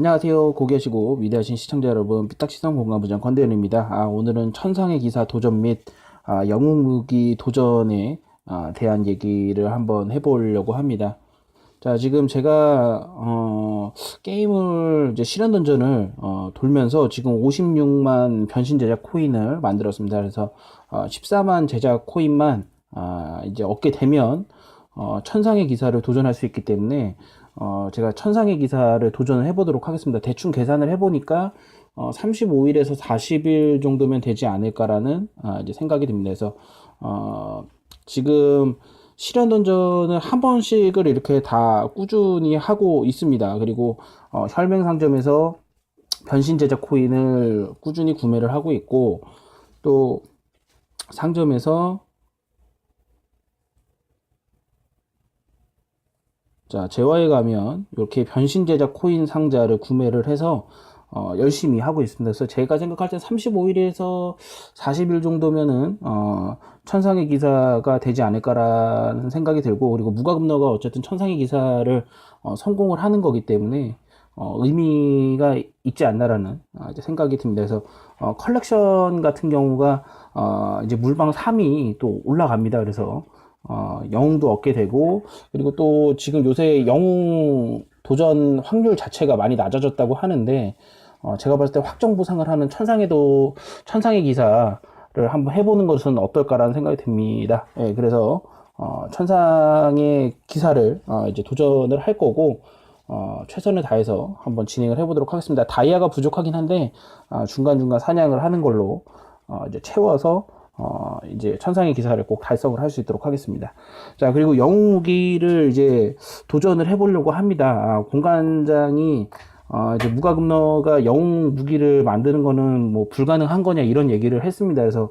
안녕하세요. 고계시고 위대하신 시청자 여러분, 삐딱시성 공간부장 권대현입니다. 아, 오늘은 천상의 기사 도전 및 아, 영웅무기 도전에 아, 대한 얘기를 한번 해보려고 합니다. 자, 지금 제가 어, 게임을 이제 실현 던전을 어, 돌면서 지금 56만 변신 제작 코인을 만들었습니다. 그래서 어, 14만 제작 코인만 아, 이제 얻게 되면 어, 천상의 기사를 도전할 수 있기 때문에 어, 제가 천상의 기사를 도전을 해보도록 하겠습니다. 대충 계산을 해보니까 어, 35일에서 40일 정도면 되지 않을까라는 아, 이제 생각이 듭니다. 그래서 어, 지금 실현 던전을 한 번씩을 이렇게 다 꾸준히 하고 있습니다. 그리고 어, 혈맹 상점에서 변신 제작 코인을 꾸준히 구매를 하고 있고 또 상점에서 자, 재화에 가면 이렇게 변신 제작 코인 상자를 구매를 해서 어, 열심히 하고 있습니다. 그래서 제가 생각할 때 35일에서 40일 정도면은 어, 천상의 기사가 되지 않을까라는 생각이 들고 그리고 무과금너가 어쨌든 천상의 기사를 어, 성공을 하는 거기 때문에 어, 의미가 있지 않나라는 아, 이제 생각이 듭니다. 그래서 어, 컬렉션 같은 경우가 어, 이제 물방 3이 또 올라갑니다. 그래서 어, 영웅도 얻게 되고 그리고 또 지금 요새 영웅 도전 확률 자체가 많이 낮아졌다고 하는데 어, 제가 봤을 때 확정 보상을 하는 천상에도 천상의 기사를 한번 해보는 것은 어떨까라는 생각이 듭니다. 예, 그래서 어, 천상의 기사를 어, 이제 도전을 할 거고 어, 최선을 다해서 한번 진행을 해보도록 하겠습니다. 다이아가 부족하긴 한데 아, 중간 중간 사냥을 하는 걸로 어, 이제 채워서 어, 이제 천상의 기사를 꼭 달성을 할 수 있도록 하겠습니다. 자, 그리고 영웅 무기를 이제 도전을 해보려고 합니다. 아, 공간장이 어, 이제 무과금너가 영웅 무기를 만드는 거는 뭐 불가능한 거냐 이런 얘기를 했습니다. 그래서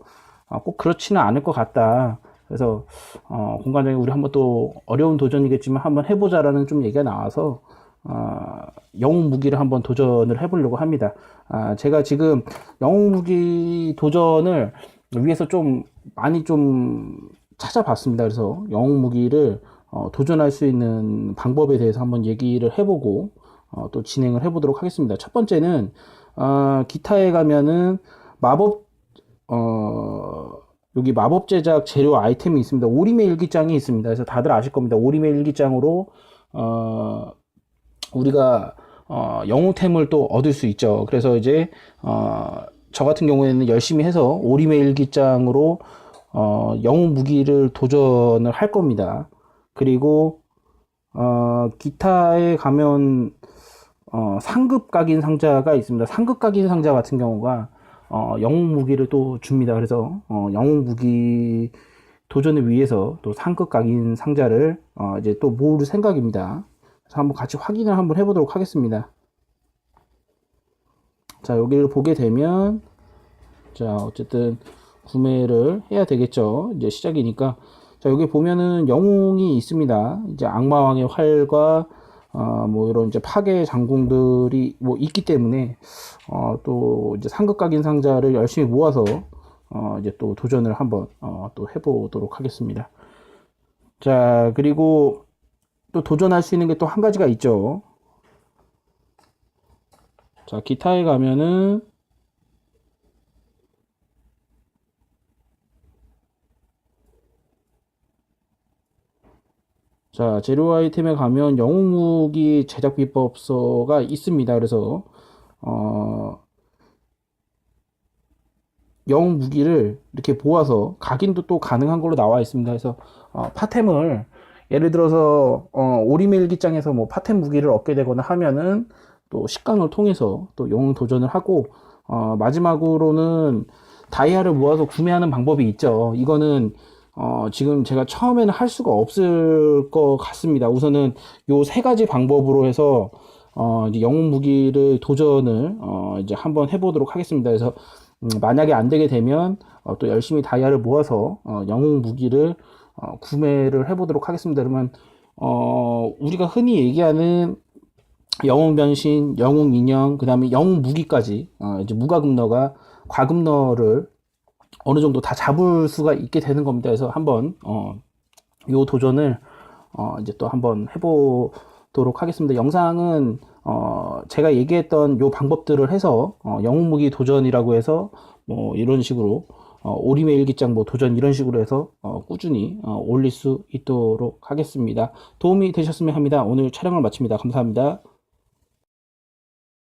아, 꼭 그렇지는 않을 것 같다. 그래서 어, 공간장이 우리 한번 또 어려운 도전이겠지만 한번 해보자라는 좀 얘기가 나와서 어, 영웅 무기를 한번 도전을 해보려고 합니다. 아, 제가 지금 영웅 무기 도전을 위해서 좀 많이 좀 찾아봤습니다. 그래서 영웅 무기를 어, 도전할 수 있는 방법에 대해서 한번 얘기를 해보고 어, 또 진행을 해보도록 하겠습니다. 첫 번째는 어, 기타에 가면은 마법 어, 여기 마법 제작 재료 아이템이 있습니다. 오리메 일기장이 있습니다. 그래서 다들 아실 겁니다. 오리메 일기장으로 어, 우리가 어, 영웅템을 또 얻을 수 있죠. 그래서 이제 어, 저 같은 경우에는 열심히 해서 오리메 일기장으로 어, 영웅 무기를 도전을 할 겁니다. 그리고 어, 기타에 가면 어, 상급 각인 상자가 있습니다. 상급 각인 상자 같은 경우가 어, 영웅 무기를 또 줍니다. 그래서 어, 영웅 무기 도전을 위해서 또 상급 각인 상자를 어, 이제 또 모을 생각입니다. 그래서 한번 같이 확인을 한번 해보도록 하겠습니다. 자, 여기를 보게 되면, 자, 어쨌든 구매를 해야 되겠죠. 이제 시작이니까. 자, 여기 보면은 영웅이 있습니다. 이제 악마왕의 활과, 어, 뭐, 이런 이제 파괴 장궁들이 뭐 있기 때문에, 어, 또 이제 상급 각인 상자를 열심히 모아서, 어, 이제 또 도전을 한번, 어, 또 해보도록 하겠습니다. 자, 그리고 또 도전할 수 있는 게 또 한 가지가 있죠. 자, 기타에 가면은 자, 재료 아이템에 가면 영웅 무기 제작 비법서가 있습니다. 그래서 어 영웅 무기를 이렇게 모아서 각인도 또 가능한 걸로 나와 있습니다. 그래서 어, 파템을 예를 들어서 어, 오리메일기장에서 뭐 파템 무기를 얻게 되거나 하면은 또 식강을 통해서 또 영웅 도전을 하고 어, 마지막으로는 다이아를 모아서 구매하는 방법이 있죠. 이거는 어, 지금 제가 처음에는 할 수가 없을 것 같습니다. 우선은 요 세 가지 방법으로 해서 어, 이제 영웅 무기를 도전을 어, 이제 한번 해보도록 하겠습니다. 그래서 음, 만약에 안 되게 되면 어, 또 열심히 다이아를 모아서 어, 영웅 무기를 어, 구매를 해보도록 하겠습니다. 그러면 어, 우리가 흔히 얘기하는 영웅 변신, 영웅 인형, 그 다음에 영웅 무기까지 어, 이제 무과금너가 과금너를 어느 정도 다 잡을 수가 있게 되는 겁니다. 그래서 한번 어, 요 도전을 어, 이제 또 한번 해보도록 하겠습니다. 영상은 어, 제가 얘기했던 요 방법들을 해서, 어, 영웅 무기 도전이라고 해서, 뭐, 이런 식으로, 어, 오리메 일기장 뭐 도전 이런 식으로 해서, 어, 꾸준히, 어, 올릴 수 있도록 하겠습니다. 도움이 되셨으면 합니다. 오늘 촬영을 마칩니다. 감사합니다.